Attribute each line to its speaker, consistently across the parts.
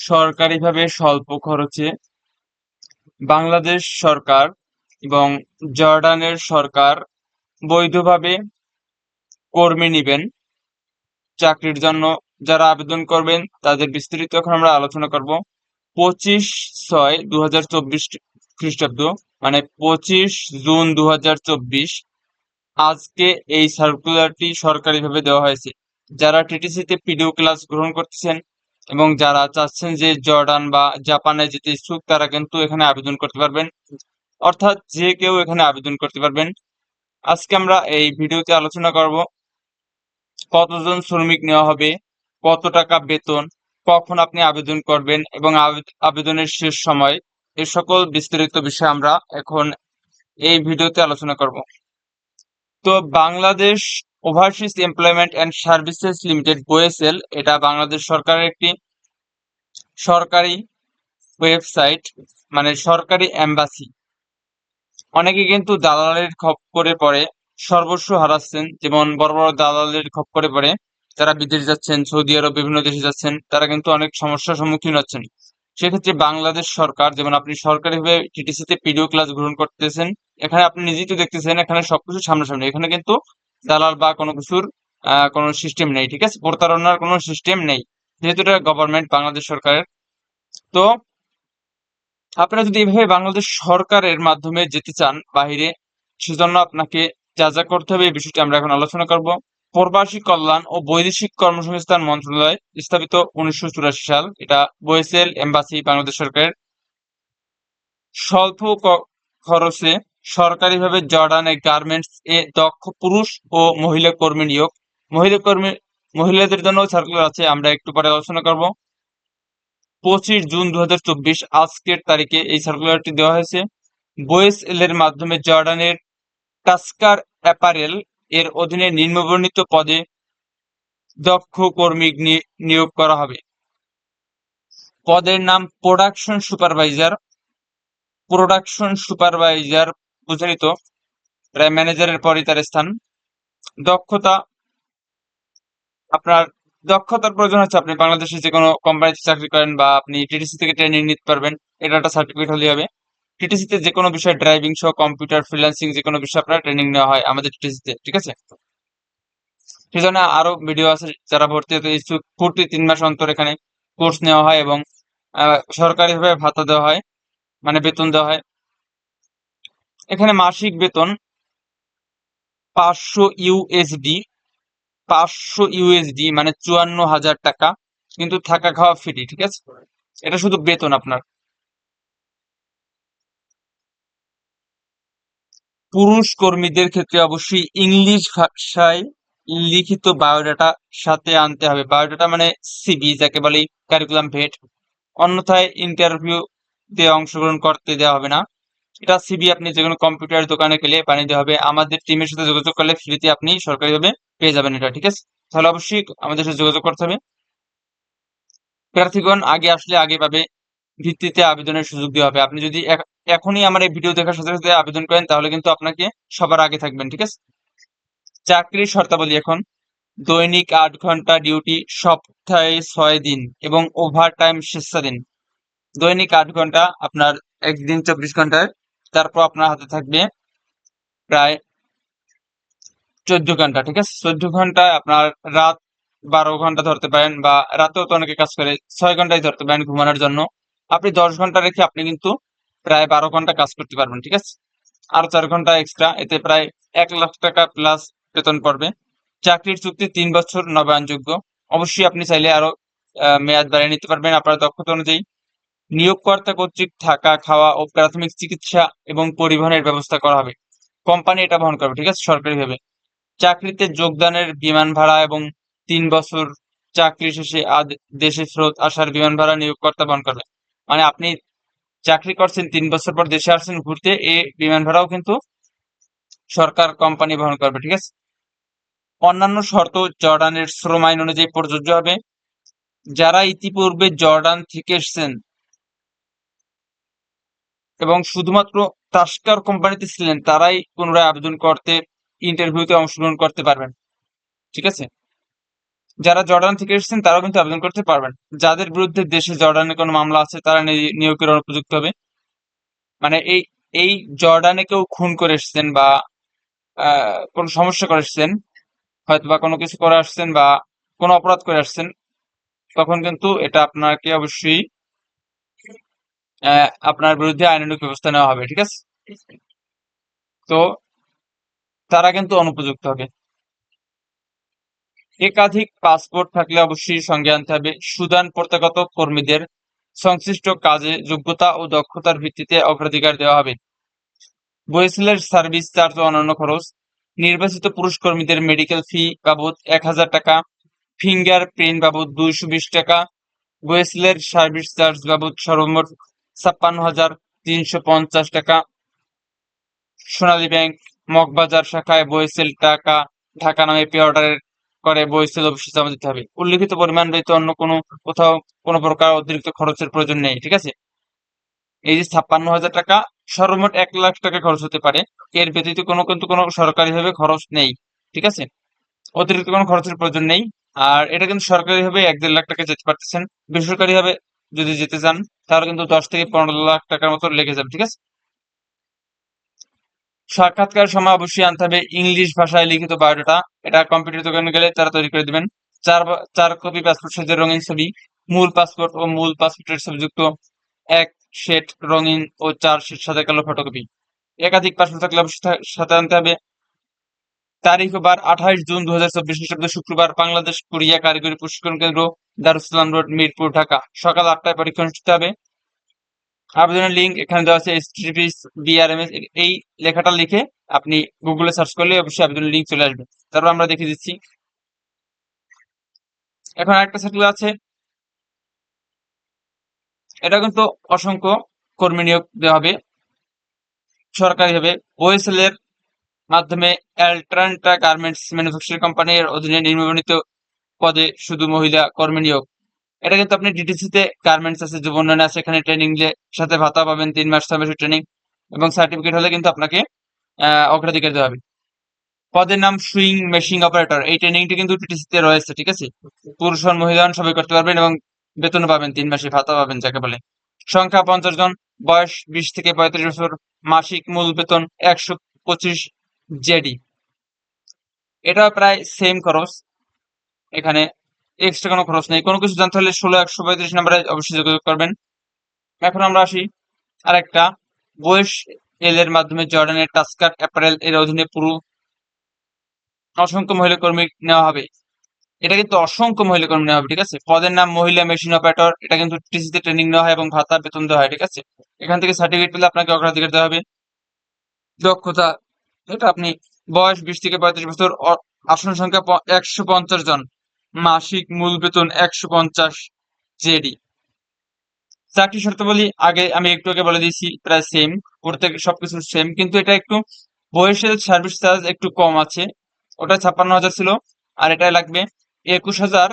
Speaker 1: সরকারিভাবে স্বল্প খরচে বাংলাদেশ সরকার এবং জর্ডানের সরকার বৈধভাবে কর্মী নিবেন। চাকরির জন্য যারা আবেদন করবেন, তাদের বিস্তারিত এখন আমরা আলোচনা করব। পঁচিশ ছয় দু হাজার চব্বিশ খ্রিস্টাব্দ মানে পঁচিশ জুন দু হাজার চব্বিশ, আজকে এই সার্কুলারটি সরকারিভাবে দেওয়া হয়েছে। যারা টিটিসিতে পিডিও ক্লাস গ্রহণ করতেছেন এবং যারা চাচ্ছেন যে জর্ডান বা জাপানে যেতে ইচ্ছুক, তারা কিন্তু এখানে আবেদন করতে পারবেন। অর্থাৎ যে কেউ এখানে আবেদন করতে পারবেন। আজকে আমরা এই ভিডিওতে আলোচনা করব, কতজন শ্রমিক নেওয়া হবে, কত টাকা বেতন, কখন আপনি আবেদন করবেন এবং আবেদনের শেষ সময় এই সকল বিস্তারিত বিষয় আমরা এখন এই ভিডিওতে আলোচনা করব। তো Bangladesh overseas employment and services limited ওয়েসেল এটা বাংলাদেশ সরকারের একটি সরকারি ওয়েবসাইট মানে সরকারি এম্বাসি। অনেকে কিন্তু দালালের খপ করে পড়ে, সর্বস্ব হারাচ্ছেন, যেমন বড় বড় দালালের খপ করে পড়ে, যারা বিদেশ যাচ্ছেন, সৌদি আরব, বিভিন্ন দেশে যাচ্ছেন, তারা কিন্তু অনেক সমস্যার সম্মুখীন হচ্ছেন। সেক্ষেত্রে বাংলাদেশ সরকার, যেমন আপনি সরকারিভাবে টিটিসিতে পিডিও ক্লাস গ্রহণ করতেছেন, এখানে আপনি নিজেই তো দেখতেছেন, এখানে সবকিছু সামনাসামনি। এখানে কিন্তু দালাল বা কোনো কিছুর কোনো সিস্টেম নেই, ঠিক আছে? প্রতারণার কোনো সিস্টেম নেই, যেহেতু এটা গভর্নমেন্ট বাংলাদেশ সরকারের। তো আপনারা যদি এভাবে বাংলাদেশ সরকারের মাধ্যমে যেতে চান বাহিরে, সেজন্য আপনাকে যা যা করতে হবে এই বিষয়টি আমরা এখন আলোচনা করব। প্রবাসী কল্যাণ ও বৈদেশিক কর্মসংস্থান মন্ত্রণালয় স্থাপিত উনিশশো চুরাশি সাল, এটা বয়েসেল এম্বাসি, বাংলাদেশ সরকারের। স্বল্প খরচে সরকারিভাবে জর্ডানে গার্মেন্টস এ দক্ষ পুরুষ ও মহিলা কর্মী নিয়োগ। মহিলা কর্মী, মহিলাদের জন্য সার্কুলার আছে, আমরা একটু পরে আলোচনা করব। পঁচিশ জুন দুই হাজার চব্বিশ, আজকের তারিখে এই সার্কুলারটি দেওয়া হয়েছে। বয়েস এল এর মাধ্যমে জর্ডানের টাস্কার অ্যাপারেল এর অধীনে নিম্নবর্ণিত পদে দক্ষ কর্মী নিয়োগ করা হবে। পদের নাম প্রোডাকশন সুপারভাইজার প্রোডাকশন সুপারভাইজার বুঝেনি তো প্রায় ম্যানেজারের পরই তার স্থান। দক্ষতা আপনার, দক্ষতার প্রয়োজন হচ্ছে আপনি বাংলাদেশে যে কোনো কোম্পানিতে চাকরি করেন বা আপনি টিটিসি থেকে ট্রেনিং নিতে পারবেন, এটা একটা সার্টিফিকেট হলেই হবে। টিটিসিতে যে কোনো বিষয় ড্রাইভিং সহ কম্পিউটার ফ্রিল্যান্সিং যে কোনো বিষয় আপনার ট্রেনিং নেওয়া হয় আমাদের টিটিসিতে ঠিক আছে? সেজন্য আরও ভিডিও আছে যারা ভর্তি হতে ইচ্ছুক প্রতি তিন মাস অন্তর এখানে কোর্স নেওয়া হয় এবং সরকারিভাবে ভাতা দেওয়া হয় মানে বেতন দেওয়া হয়। এখানে মাসিক বেতন পাঁচশো ইউএসডি পাঁচশো ইউএসডি মানে চুয়ান্ন হাজার টাকা, কিন্তু থাকা খাওয়া ফ্রি ঠিক আছে? এটা শুধু বেতন আপনার। পুরুষ কর্মীদের ক্ষেত্রে অবশ্যই ইংলিশ ভাষায় লিখিত বায়োডাটা সাথে আনতে হবে। বায়োডাটা মানে সিবি, যাকে বলে কারিকুলাম ভেট অন্যথায় ইন্টারভিউ তে অংশগ্রহণ করতে দেওয়া হবে না। এটা সিবি আপনি যে কোনো কম্পিউটার দোকানে গেলে বানিয়ে হবে। আমাদের টিমের সাথে যোগাযোগ করলে ফ্রিতে আপনি সরকারিভাবে পেয়ে যাবেন এটা, ঠিক আছে? তাহলে অবশ্যই আমাদের সাথে যোগাযোগ করতে হবে। প্রার্থীগণ, আগে আসলে আগে পাবে, ভিত্তিতে আবেদনের সুযোগ দেওয়া হবে। আপনি যদি এখনই আমার এই ভিডিও দেখার সাথে সাথে আবেদন করেন, তাহলে কিন্তু আপনাকে সবার আগে থাকবেন, ঠিক আছে? চাকরির শর্তাবলী এখন, দৈনিক আট ঘণ্টা ডিউটি সপ্তাহে ছয় দিন এবং ওভার টাইম স্বেচ্ছাদিন দৈনিক আট ঘণ্টা আপনার একদিন চব্বিশ ঘন্টায় তারপর আপনার হাতে থাকবে প্রায় চোদ্দ ঘণ্টা, ঠিক আছে? চোদ্দ ঘন্টায় আপনার রাত বারো ঘণ্টা ধরতে পারেন বা রাতেও তো অনেকে কাজ করে, ছয় ঘন্টায় ধরতে পারেন ঘুমানোর জন্য। আপনি দশ ঘণ্টা রেখে আপনি কিন্তু প্রায় বারো ঘণ্টা কাজ করতে পারবেন, ঠিক আছে? আর চার ঘণ্টা এক্সট্রা এতে প্রায় এক লাখ টাকা প্লাস বেতন পড়বে। চাকরির চুক্তি তিন বছর নবায়নযোগ্য। অবশ্যই আপনি চাইলে আরও মেয়াদ বাড়িয়ে নিতে পারবেন। আপনার দক্ষতা অনুযায়ী নিয়োগকর্তা কর্তৃক থাকা, খাওয়া ও প্রাথমিক চিকিৎসা এবং পরিবহনের ব্যবস্থা করা হবে। কোম্পানি এটা বহন করবে, ঠিক আছে? সরকারিভাবে। চাকরিতে যোগদানের বিমান ভাড়া এবং তিন বছর চাকরি শেষে দেশে ফেরত আসার বিমান ভাড়া নিয়োগকর্তা বহন করবে। মানে আপনি চাকরি করছেন, তিন বছর পর দেশে আসছেন, ঘুরতে, এ বিমান ভাড়াও কিন্তু সরকার কোম্পানি বহন করবে, ঠিক আছে? অন্যান্য শর্ত জর্ডানের শ্রম আইন অনুযায়ী প্রযোজ্য হবে। যারা ইতিপূর্বে জর্ডান থেকে এসেছেন এবং শুধুমাত্র তাস্কার কোম্পানিতে ছিলেন, তারাই পুনরায় আবেদন করতে ইন্টারভিউতে অংশগ্রহণ করতে পারবেন। ঠিক আছে? যারা জর্ডান থেকে এসেছেন, তারাও কিন্তু আবেদন করতে পারবেন। যাদের বিরুদ্ধে দেশে জর্ডানে কোনো মামলা আছে, তারা নিয়োগের অনুপযুক্ত হবে। মানে এই এই জর্ডানে কেউ খুন করে এসেছেন বা কোনো সমস্যা করে এসেছেন হয়তো বা কোনো কিছু করে আসছেন বা কোনো অপরাধ করে আসছেন, তখন কিন্তু এটা আপনাকে অবশ্যই আপনার বিরুদ্ধে আইনানুগ ব্যবস্থা নেওয়া হবে, ঠিক আছে? তো তারা কিন্তু অনুপযুক্ত হবে। একাধিক পাসপোর্ট থাকলে অবশ্যই সঙ্গে আনতে হবে। সুদান প্রত্যাগত কর্মীদের সংশ্লিষ্ট কাজে যোগ্যতা ও দক্ষতার ভিত্তিতে অগ্রাধিকার দেওয়া হবে। বয়েসেলের সার্ভিস চার্জ ও অন্যান্য খরচ। নির্বাচিত পুরুষ কর্মীদের মেডিকেল ফি বাবদ এক হাজার টাকা, ফিঙ্গার প্রিন্ট বাবদ দুইশো বিশ টাকা বয়েসেলের সার্ভিস চার্জ বাবদ সর্বমোট ছাপ্পান্ন হাজার তিনশো পঞ্চাশ টাকা। সোনালী ব্যাংক, মগবাজার শাখায় বয়েসেল টাকা, ঢাকা নামে পে অর্ডারের করে বয়েসেল অফিসে জমা দিতে হবে। উল্লিখিত পরিমাণ ব্যতীত অন্য কোনো কোথাও কোনো প্রকার অতিরিক্ত খরচের প্রয়োজন নেই, ঠিক আছে? এই যে ছাপ্পান্ন হাজার টাকা, সর্বমোট এক লাখ টাকা খরচ হতে পারে। এর ব্যতীত কোনো কিন্তু কোনো সরকারি ভাবে খরচ নেই, ঠিক আছে? অতিরিক্ত কোনো খরচের প্রয়োজন নেই। আর এটা কিন্তু সরকারি ভাবে এক দেড় লাখ টাকা যেতে পারতেছেন। বেসরকারি ভাবে যদি যেতে চান তাহলে কিন্তু দশ থেকে পনেরো লাখ টাকার মতো লেগে যাবে, ঠিক আছে? সাক্ষাৎকার সময় অবশ্যই আনতে হবে ইংলিশ ভাষায় লিখিত বায়োডাটা। এটা কম্পিউটার দোকানে গেলে তারা তৈরি করে দিবেন। চার চার কপি পাসপোর্ট সাইজের রঙিন ছবি, মূল পাসপোর্ট ও মূল পাসপোর্টের ছবিযুক্ত এক সেট রঙিন ও চার সেট সাদা কালো ফটোকপি একাধিক পাসপোর্ট থাকলে অবশ্যই সাথে আনতে হবে। তারিখ বার আঠাইশ জুন দু হাজার চব্বিশ খ্রিস্টাব্দ শুক্রবার বাংলাদেশ কোরিয়া কারিগরি প্রশিক্ষণ কেন্দ্র দারুসালাম রোড, মিরপুর, ঢাকা। সকাল আটটায় পরীক্ষা অনুষ্ঠিত হবে। আবেদনের লিঙ্ক এখানে দেওয়া আছে এইচটিটিপিএস বিআরএমএস এই লেখাটা লিখে আপনি গুগলে সার্চ করলে অবশ্যই আবেদনের লিঙ্ক চলে আসবে। তারপর আমরা দেখে দিচ্ছি। এখন আরেকটা সার্কুলার আছে। এটা কিন্তু অসংখ্য কর্মী নিয়োগ দেওয়া হবে। সরকারি হবে ওএসএল এর মাধ্যমে অ্যালট্রান্টা গার্মেন্টস ম্যানুফ্যাকচারিং কোম্পানির অধীনে নির্মাণিত পদে শুধু মহিলা কর্মী নিয়োগ। এটা কিন্তু আপনি ডিটিসি তে গার্মেন্টস আছে যুব উন্নয়ন আছে, এখানে ট্রেনিং নিলে সাথে ভাতা পাবেন, তিন মাস, ছয় মাসের ট্রেনিং এবং সার্টিফিকেট হলে কিন্তু আপনাকে অগ্রাধিকার দেওয়া হবে। পদের নাম সুইং মেশিং অপারেটর। এই ট্রেনিংটি কিন্তু টিটিসি তে রয়েছে, ঠিক আছে? পুরুষ মহিলা সবাই করতে পারবেন এবং বেতন পাবেন, তিন মাসে ভাতা পাবেন যাকে বলে। সংখ্যা পঞ্চাশ জন, বয়স বিশ থেকে পঁয়ত্রিশ বছর, মাসিক মূল বেতন একশো পঁচিশ জেডি এটা প্রায় সেম খরচ। এখানে এক্সট্রা কোনো খরচ নেই। কোনো কিছু জানতে হলে ষোলো, একশো পঁয়ত্রিশ নম্বরে অবশ্যই যোগাযোগ করবেন। এখন আমরা আসি আরেকটা বয়স এল এর মাধ্যমে জর্ডানের টাস্কার অ্যাপারেল এর অধীনে পুরো অসংখ্য মহিলা কর্মী নেওয়া হবে। এটা কিন্তু অসংখ্য মহিলা কর্মী নেওয়া হবে, ঠিক আছে? পদের নাম মহিলা মেশিন অপারেটর, এটা কিন্তু টিসিতে ট্রেনিং নেওয়া হয় এবং ভাতা বেতন দেওয়া হয়, ঠিক আছে? এখান থেকে সার্টিফিকেট পেলে আপনাকে অগ্রাধিকার দেওয়া হবে। দক্ষতা এটা আপনি বয়স বিশ থেকে পঁয়ত্রিশ বছর আসন সংখ্যা একশো পঞ্চাশ জন। মাসিক মূল বেতন একশো পঞ্চাশ জেডি। চাকরি শর্তাবলী, আগে আমি একটু আগে বলে দিয়েছি, প্রায় সেম প্রত্যেক সবকিছু সেম কিন্তু এটা একটু বয়সের সার্ভিস চার্জ একটু কম আছে। ওটা ছাপ্পান্ন হাজার ছিল, আর এটা লাগবে একুশ হাজার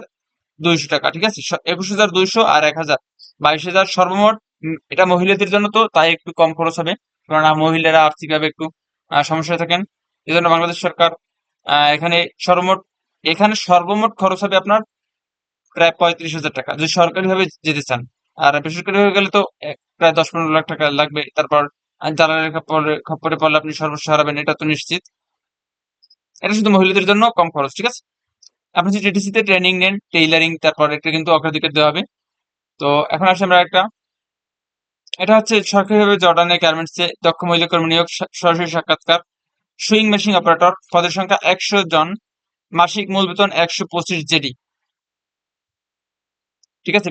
Speaker 1: দুইশো টাকা, ঠিক আছে? একুশ হাজার দুইশো আর এক হাজার। বাইশ হাজার সর্বমোট এটা মহিলাদের জন্য তো, তাই একটু কম খরচ হবে। কেননা মহিলারা আর্থিকভাবে একটু সমস্যায় থাকেন। এই জন্য বাংলাদেশ সরকার এখানে সর্বমোট এখানে সর্বমোট খরচ হবে আপনার প্রায় পঁয়ত্রিশ হাজার টাকা। যদি সরকারি ভাবে যেতে চান, আর বেসরকারি ভাবে গেলে তো প্রায় দশ পনেরো লাখ টাকা লাগবে। তারপর জ্বালানির খপ্পরে পড়লে আপনি সর্বস্ব হারাবেন, এটা তো নিশ্চিত। এটা শুধু মহিলাদের জন্য কম খরচ, ঠিক আছে? আপনি যদি টিটিসি তে ট্রেনিং নেন টেইলারিং তারপর এটা কিন্তু অগ্রাধিকার দেওয়া হবে। তো এখন আসি আমরা একটা এটা হচ্ছে সরকারিভাবে জর্ডানে গার্মেন্টসে দক্ষ মহিলা কর্মী নিয়োগ সরাসরি সাক্ষাৎকার। সুইং মেশিন অপারেটর পদের সংখ্যা একশো জন, মাসিক মূল বেতন একশো পঁচিশ জেডি। ঠিক আছে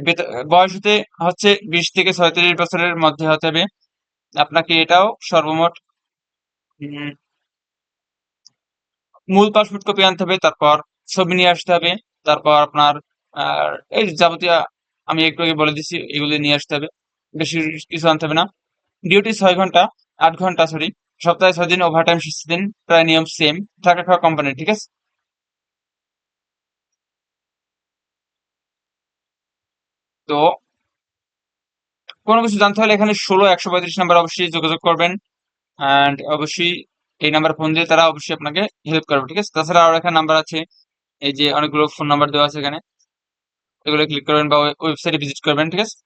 Speaker 1: বয়স হতে, হচ্ছে বিশ থেকে ছয়ত্রিশ বছরের মধ্যে হতে হবে। আপনাকে এটাও সর্বমোট মূল পাসপোর্ট কপি আনতে হবে, তারপর ছবি নিয়ে আসতে হবে, তারপর আপনার এই যাবতীয় আমি একটু আগে বলে দিচ্ছি এগুলো নিয়ে আসতে হবে। বেশি কিছু আনতে হবে না। ডিউটি ছয় ঘণ্টা, আট ঘণ্টা সরি সপ্তাহে ছয় দিন ওভারটাইম শেষ দিন, প্রায় নিয়ম সেম থাকা খাওয়া কোম্পানি ঠিক আছে? তো, কোনো কিছু জানতে হলে এখানে ষোলো, একশো পঁয়ত্রিশ নাম্বার অবশ্যই যোগাযোগ করবেন। অ্যান্ড অবশ্যই এই নাম্বার ফোন দিয়ে তারা অবশ্যই আপনাকে হেল্প করবে, ঠিক আছে? তাছাড়া আরও এখানে নাম্বার আছে, এই যে অনেকগুলো ফোন নাম্বার দেওয়া আছে এখানে। এগুলো ক্লিক করবেন বা ওয়েবসাইটে ভিজিট করবেন, ঠিক আছে?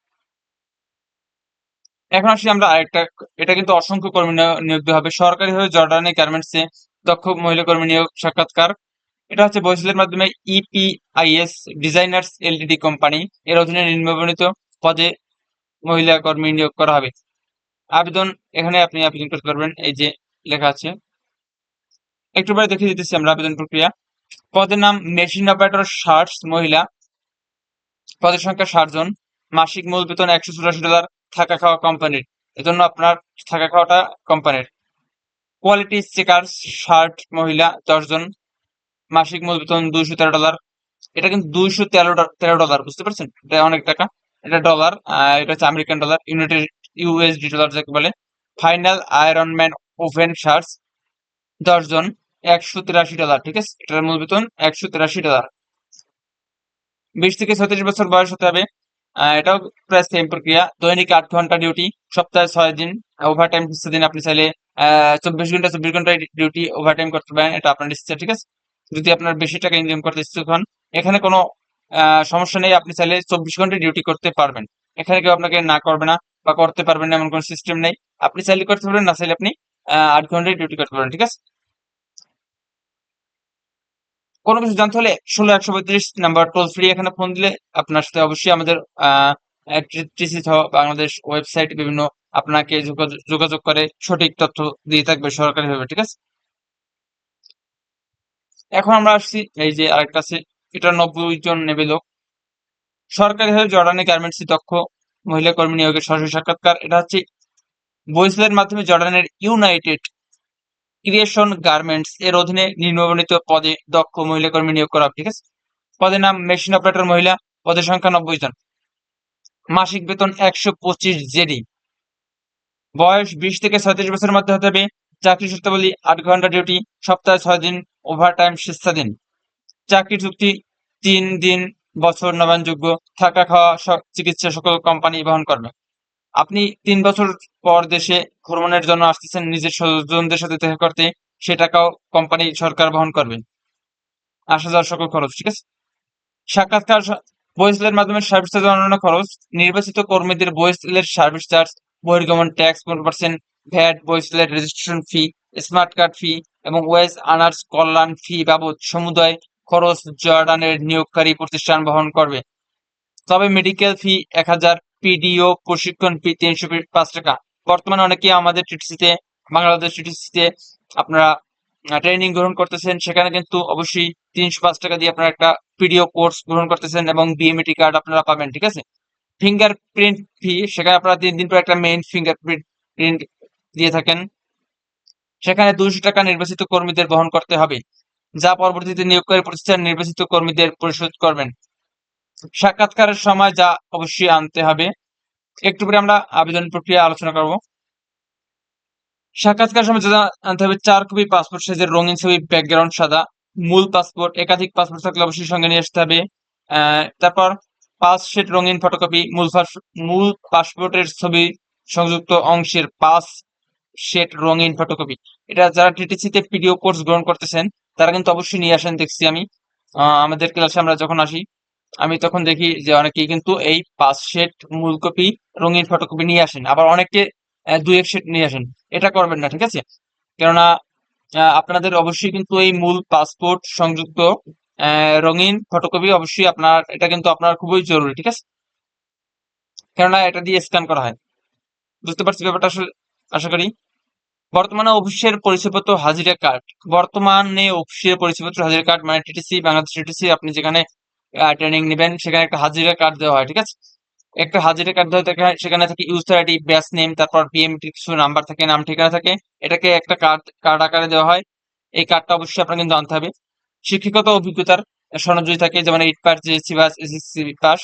Speaker 1: এখন আসি আমরা আরেকটা, এটা কিন্তু অসংখ্য কর্মী নিয়োগ- দেওয়া হবে। সরকারিভাবে জর্ডানি গার্মেন্টসে দক্ষ মহিলা কর্মী নিয়োগ, সাক্ষাৎকার। এটা হচ্ছে বৈশিলের মাধ্যমে ইপিআইএস ডিজাইনার্স এলটিডি কোম্পানি এর অধীনে নিম্নবর্ণিত পদে মহিলা কর্মী নিয়োগ করা হবে। আবেদন এখানে আপনি আবেদন করতে পারবেন, এই যে লেখা আছে। একটু পরে দেখিয়ে দিতেছি আমরা আবেদন প্রক্রিয়া। পদের নাম মেশিন অপারেটর ষাট মহিলা। পদের সংখ্যা ষাট জন। মাসিক মূল বেতন একশো চুরাশি ডলার। থাকা খাওয়া কোম্পানির এজন্য আপনার থাকা খাওয়াটা কোম্পানির কোয়ালিটি চেকার শার্ট মহিলা দশজন মাসিক মূল বেতন দুইশো তেরো ডলার এটা কিন্তু দুইশো তেরো তেরো ডলার বুঝতে পারছেন? এটা অনেক টাকা। এটা ডলার এটা হচ্ছে American dollar united USD dollar যাকে বলে। Final iron man woven shirts দশ জন, একশো তিরাশি ডলার ঠিক আছে? এটার মূল বেতন একশো তিরাশি ডলার বিশ থেকে ছত্রিশ বছর বয়স হতে হবে। এটাও প্রায় সেম প্রক্রিয়া। দৈনিক আট ঘণ্টা ডিউটি সপ্তাহে ছয় দিন। ওভার টাইম দিন আপনি চাইলে চব্বিশ ঘণ্টা চব্বিশ ঘণ্টা ডিউটি ওভার টাইম করতে পারেন, এটা আপনার ইচ্ছা, ঠিক আছে? যদি আপনার বেশি টাকা ইনকাম করতে ইচ্ছুক হন, এখানে কোনো সমস্যা নেই, আপনি চাইলে চব্বিশ ঘণ্টা ডিউটি করতে পারবেন। এখানে কেউ আপনাকে না করবে না বা করতে পারবেন না, এমন কোনো সিস্টেম নেই। আপনি চাইলে করতে পারবেন, না চাইলে আপনি আট ঘন্টায় ডিউটি করতে পারবেন, ঠিক আছে? কোনো কিছু জানতে হলে ষোলো, একশো পঁয়ত্রিশ নাম্বার টোল ফ্রি এখানে ফোন দিলে আপনার সাথে অবশ্যই আমাদের বাংলাদেশ ওয়েবসাইট বিভিন্ন আপনাকে যোগাযোগ- যোগাযোগ করে সঠিক তথ্য দিয়ে থাকবে সরকারিভাবে, ঠিক আছে? এখন আমরা আসছি, এই যে আরেকটা আছে, এটা নব্বই জন নেবে লোক। সরকারিভাবে জর্ডানি গার্মেন্টসে দক্ষ মহিলা কর্মী নিয়োগের সরাসরি সাক্ষাৎকার। এটা হচ্ছে বইসলের মাধ্যমে জর্ডানের ইউনাইটেড ক্রিয়েশন গার্মেন্টস এর অধীনে নিম্নবর্ণিত পদে দক্ষ মহিলা কর্মী নিয়োগ করা, ঠিক আছে? পদের নাম মেশিন অপারেটর মহিলা, পদের সংখ্যা নব্বই জন। মাসিক বেতন একশো পঁচিশ জেডি। বয়স বিশ থেকে ছয়ত্রিশ বছরের মধ্যে হতে হবে। চাকরি শর্তাবলী আট ঘণ্টা ডিউটি, সপ্তাহে ছয় দিন ওভার টাইম দিন। চাকরি চুক্তি তিন দিন, বছর নবায়নযোগ্য। থাকা খাওয়া চিকিৎসা সকল কোম্পানি বহন করবে। আপনি তিন বছর পর দেশে ভ্রমণের জন্য আসতেছেন, নিজের স্বজনদের সাথে দেখা করতে, সে টাকাও কোম্পানি সরকার বহন করবে। আসা যাওয়ার সকল খরচ, ঠিক আছে? সাক্ষাৎকার বইসেলের মাধ্যমে সার্ভিস চার্জ অন্যান্য খরচ, নির্বাচিত কর্মীদের বইসেলের সার্ভিস চার্জ বহির্গমন ট্যাক্স পনেরো percent VAT বইসেলের registration fee smart card fee এবং ওয়েজ আনার্স কল্যাণ ফি বাবদ সমুদায় খরচ জর্ডানের নিয়োগকারী প্রতিষ্ঠান বহন করবে। তবে মেডিকেল ফি এক হাজার পিডিও প্রশিক্ষণ ফি তিনশো পাঁচ টাকা। বর্তমানে অনেকে আমাদের টিটিসিতে বাংলাদেশ টিটিসিতে আপনারা ট্রেনিং গ্রহণ করতেছেন। সেখানে কিন্তু অবশ্যই তিনশো পাঁচ টাকা দিয়ে আপনারা একটা পিডিও কোর্স গ্রহণ করতেছেন এবং বিএমইটি কার্ড আপনারা পাবেন, ঠিক আছে? ফিঙ্গার প্রিন্ট ফি সেখানে আপনারা তিন দিন পর একটা মেইন ফিঙ্গার প্রিন্ট দিয়ে থাকেন। সেখানে দুইশো টাকা নির্বাচিত কর্মীদের বহন করতে হবে। যা পরবর্তীতে নিয়োগকারী প্রতিষ্ঠান নির্বাচিত কর্মীদের পরিশোধ করবেন। সাক্ষাৎকারের সময় যা অবশ্যই আনতে হবে। একটু পরে আমরা আবেদন প্রক্রিয়া আলোচনা করব। সাক্ষাৎকার সময় যা আনতে হবে, চার কপি পাসপোর্ট সাইজের রঙিন ছবি ব্যাকগ্রাউন্ড সাদা, মূল পাসপোর্ট একাধিক পাসপোর্ট থাকলে অবশ্যই সঙ্গে নিয়ে আসতে হবে। তারপর পাঁচ সেট রঙিন ফটোকপি মূল মূল পাসপোর্টের ছবি, সংযুক্ত অংশের পাঁচ সেট রঙিন ফটোকপি এটা যারা টিটিসিতে পিডিও কোর্স গ্রহণ করতেছেন, তারা কিন্তু অবশ্যই নিয়ে আসেন, দেখছি আমি। আমাদের ক্লাসে আমরা যখন আসি আমি তখন দেখি যে অনেকেই কিন্তু এই পাঁচ সেট মূল কপি রঙিন ফটোকপি নিয়ে আসেন, আবার অনেকে দুই এক সেট নিয়ে আসেন। এটা করবেন না, ঠিক আছে? কেননা আপনাদের অবশ্যই কিন্তু এই মূল পাসপোর্ট সংযুক্ত রঙিন ফটোকপি অবশ্যই আপনার, এটা কিন্তু আপনার খুবই জরুরি, ঠিক আছে? কেননা, এটা দিয়ে স্ক্যান করা হয়। বুঝতে পারছি ব্যাপারটা আসলে, আশা করি? বর্তমানে অফিসের পরিচয়পত্র হাজিরা কার্ড। বর্তমানে অফিসের পরিচয়পত্র হাজিরা কার্ড মানে টিটিসি বাংলাদেশ টিটিসি আপনি যেখানে ট্রেনিং নেবেন, সেখানে একটা হাজিরা কার্ড দেওয়া হয়, ঠিক আছে? একটা হাজিরা কার্ড দেওয়া থাকে, সেখানে থাকে ইউজার আইডি ব্যাচ নেম তারপর পিএমটি কিছু নাম্বার থাকে, নাম, ঠিকানা থাকে। এটাকে একটা কার্ড কার্ড আকারে দেওয়া হয়। এই কার্ডটা অবশ্যই আপনার কিন্তু আনতে হবে। শিক্ষিকত অভিজ্ঞতার যদি থাকে, যেমন eight pass JSC pass SSC pass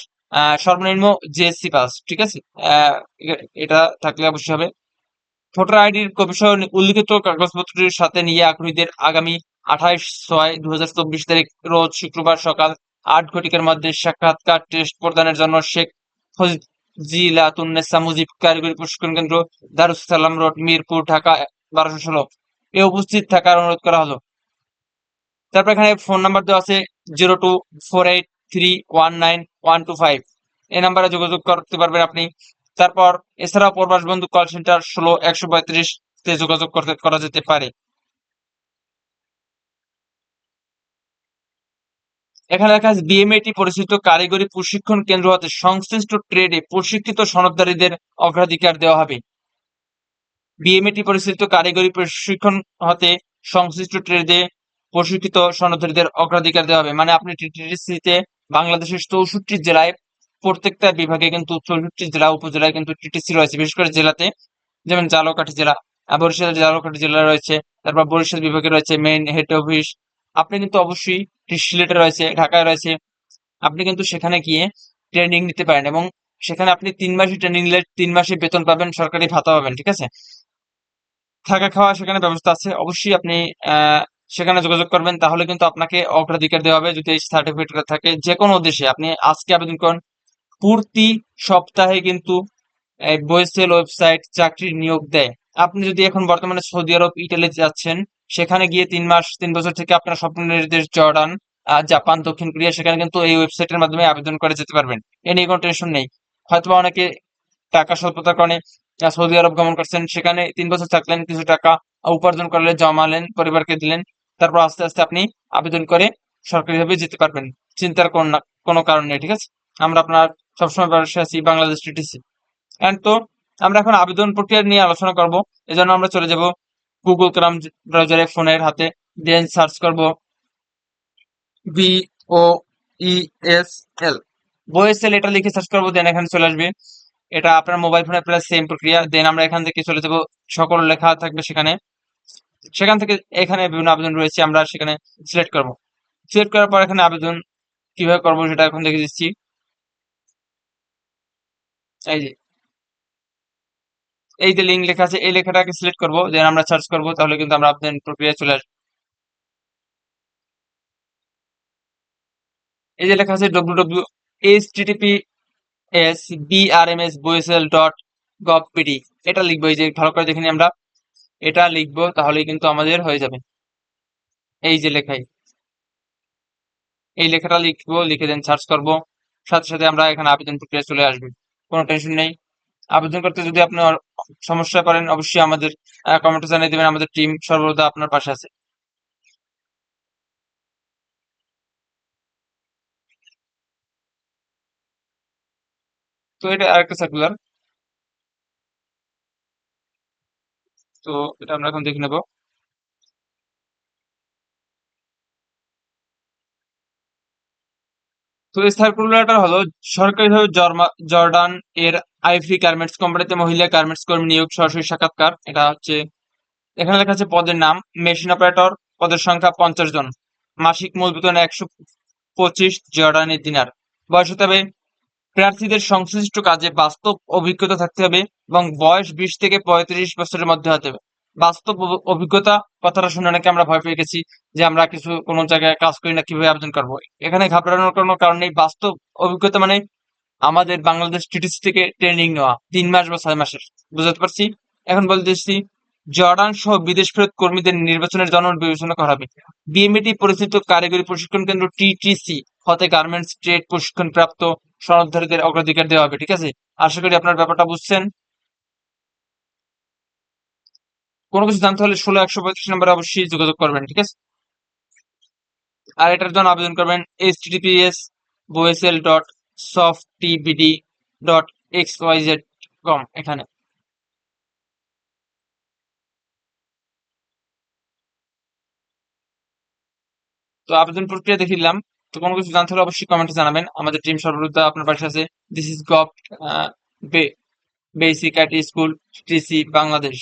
Speaker 1: সর্বনিম্ন জিএসসি পাস ঠিক আছে? এটা থাকলে অবশ্যই হবে। ভোটার আইডির সহ উল্লিখিত কাগজপত্রের সাথে নিয়ে আগ্রহীদের আগামী আঠাইশ ছয় দু তারিখ, রোজ শুক্রবার সকাল আট ঘটিকার মধ্যে সাক্ষাৎকার টেস্ট প্রদানের জন্য শেখ ফজিলাতুন্নেসা মুজিব কারিগরি প্রশিক্ষণ কেন্দ্র দারুস সালাম রোড, মিরপুর, ঢাকা, বারোশো ষোলো। এ উপস্থিত থাকার অনুরোধ করা হলো। তারপর এখানে ফোন নাম্বার দেওয়া আছে zero two four eight three one nine one two five. এই নাম্বারে যোগাযোগ করতে পারবেন আপনি। তারপর এছাড়াও প্রবাস বন্ধু কল সেন্টার ষোলো একশো পঁয়ত্রিশ তে যোগাযোগ করতে করা যেতে পারে। এখানে লেখা আছে বিএমএটি পরিচিত কারিগরি প্রশিক্ষণ কেন্দ্র হতে সংশ্লিষ্ট ট্রেডে প্রশিক্ষিত সনদধারীদের অগ্রাধিকার দেওয়া হবে। বিএমএটি পরিচিত কারিগরি প্রশিক্ষণ হতে সংশ্লিষ্ট ট্রেডে প্রশিক্ষিত সনদধারীদের অগ্রাধিকার দেওয়া হবে। মানে আপনি টিটিসিতে বাংলাদেশের চৌষট্টি জেলায়, প্রত্যেকটা বিভাগে কিন্তু চৌষট্টি জেলা, উপজেলায় কিন্তু টিটিসি রয়েছে। বিশেষ করে জেলাতে, যেমন জালকাঠি জেলা বরিশাল জালকাঠি জেলা রয়েছে, তারপর বরিশাল বিভাগে রয়েছে মেইন হেড অফিস আপনি কিন্তু অবশ্যই সিলেটে রয়েছে, ঢাকায় রয়েছে। আপনি কিন্তু সেখানে গিয়ে ট্রেনিং নিতে পারেন এবং সেখানে আপনি তিন মাসে ট্রেনিং নিলে তিন মাসে বেতন পাবেন, সরকারি ভাতা পাবেন, ঠিক আছে? থাকা খাওয়া সেখানে ব্যবস্থা আছে, অবশ্যই আপনি সেখানে যোগাযোগ করবেন, তাহলে কিন্তু আপনাকে অগ্রাধিকার দেওয়া হবে। যদি এই সার্টিফিকেট থাকে যে কোনো উদ্দেশ্যে, আপনি আজকে আবেদন করেন। প্রতি সপ্তাহে কিন্তু বয়েসেল ওয়েবসাইট চাকরির নিয়োগ দেয়। আপনি যদি এখন বর্তমানে সৌদি আরব, ইটালি যাচ্ছেন সেখানে গিয়ে তিন মাস, তিন বছর থেকে আপনার স্বপ্ন নির্দেশ জর্ডান জাপান, দক্ষিণ কোরিয়া, সেখানে কিন্তু এই ওয়েবসাইটের মাধ্যমে আবেদন করে যেতে পারবেন। এ নিয়ে কোনো টেনশন নেই। হয়তো অনেকে টাকা স্বল্পতার কারণে সৌদি আরব গমন করছেন। সেখানে তিন বছর থাকলেন, কিছু টাকা উপার্জন করলে জমালেন, পরিবারকে দিলেন। তারপর আস্তে আস্তে আপনি আবেদন করে সরকারিভাবে যেতে পারবেন। চিন্তার কোনো কারণ নেই, ঠিক আছে? আমরা আপনার সবসময় পাশে আছি, বাংলাদেশ টিটিসি এন্ড তো, আমরা এখন আবেদন প্রক্রিয়া নিয়ে আলোচনা করব। এজন্য আমরা চলে যাব গুগল ক্রাম ব্রাউজারে ফোনের হাতে দেন সার্চ করব B O E S L বয়েসেল এটা লিখে সার্চ করব দেন এখানে চলে আসবে। এটা আপনার মোবাইল ফোনে প্লাস সেম প্রক্রিয়া দেন আমরা এখান থেকে চলে যাব, সকল লেখা থাকবে সেখানে। সেখান থেকে এখানে বিভিন্ন আবেদন রয়েছে, আমরা সেখানে সিলেক্ট করব। সিলেক্ট করার পর এখানে আবেদন কীভাবে করব সেটা এখন দেখে দিচ্ছি। এই যে এই যে লিঙ্ক লেখা আছে, এই লেখাটাকে সিলেক্ট করব দেন আমরা সার্চ করব, তাহলে কিন্তু আমরা আবেদন প্রক্রিয়া চলে আসব। এই যে লেখা আছে W W H TTP S BRMS বয়েসেল dot gov PD এটা লিখব, এই যে ভালো করে দেখে আমরা। এটা লিখব, তাহলেই কিন্তু আমাদের হয়ে যাবে। এই যে লেখাই। এই লেখাটা লিখব, লিখে দেন সার্চ করব। সাথে সাথে আমরা এখানে আবেদন প্রক্রিয়া চলে আসবে। কোনো টেনশন নেই। আবেদন করতে যদি আপনি সমস্যা করেন, অবশ্যই আমাদের কমেন্টে জানিয়ে দেবেন, আমাদের টিম সর্বদা আপনার পাশে আছে। তো এটা আরেকটা সার্কুলার তো এটা আমরা এখন দেখে নেব। তো এই সার্কুলারটা হলো সরকারিভাবে জর্ডান এর আইফ্রি গার্মেন্টস কোম্পানিতে মহিলা গার্মেন্টস কর্মী নিয়োগ সরাসরি সাক্ষাৎকার। এটা হচ্ছে, এখানে লেখা আছে পদের নাম, মেশিন অপারেটর, পদের সংখ্যা পঞ্চাশ জন। মাসিক মূল বেতন একশো পঁচিশ জর্ডানের দিনার। বয়স হতে হবে, প্রার্থীদের সংশ্লিষ্ট কাজে বাস্তব অভিজ্ঞতা থাকতে হবে এবং বয়স বিশ থেকে পঁয়ত্রিশ বছরের মধ্যে হতে হবে। বাস্তব অভিজ্ঞতা কথাটা শুনে অনেকে আমরা ভয় পেয়ে গেছি যে আমরা কিছু কোনো জায়গায় কাজ করি না, কীভাবে আবেদন করব? এখানে ঘাবড়ানোর কোনো কারণ নেই। বাস্তব অভিজ্ঞতা মানে আমাদের বাংলাদেশ টিটিসি থেকে ট্রেনিং নেওয়া, তিন মাস বা ছয় মাসের। বুঝতে পারছি? এখন বলতেছি জর্ডান সহ বিদেশ ফেরত কর্মীদের নির্বাচনের জন্য বিবেচনা করা হবে। বিএমএটি পরিচিত কারিগরি প্রশিক্ষণ কেন্দ্র টিটিসি হতে গার্মেন্টস ট্রেড প্রশিক্ষণ প্রাপ্ত সনদধারীদের অগ্রাধিকার দেওয়া হবে, ঠিক আছে? আশা করি আপনার ব্যাপারটা বুঝছেন। কোনো কিছু জানতে হলে ষোলো, একশো পঁয়ত্রিশ নম্বরে অবশ্যই যোগাযোগ করবেন, ঠিক আছে? আর এটার জন্য আবেদন করবেন H TPS BOESL dot soft TBD dot X Y Z com এখানে। তো আবেদন প্রক্রিয়া দেখিলাম তো কোনো কিছু জানতে হলে অবশ্যই কমেন্টে জানাবেন। আমাদের টিম সর্বদা আপনার পাশে আছে this is gov basic IT school TC Bangladesh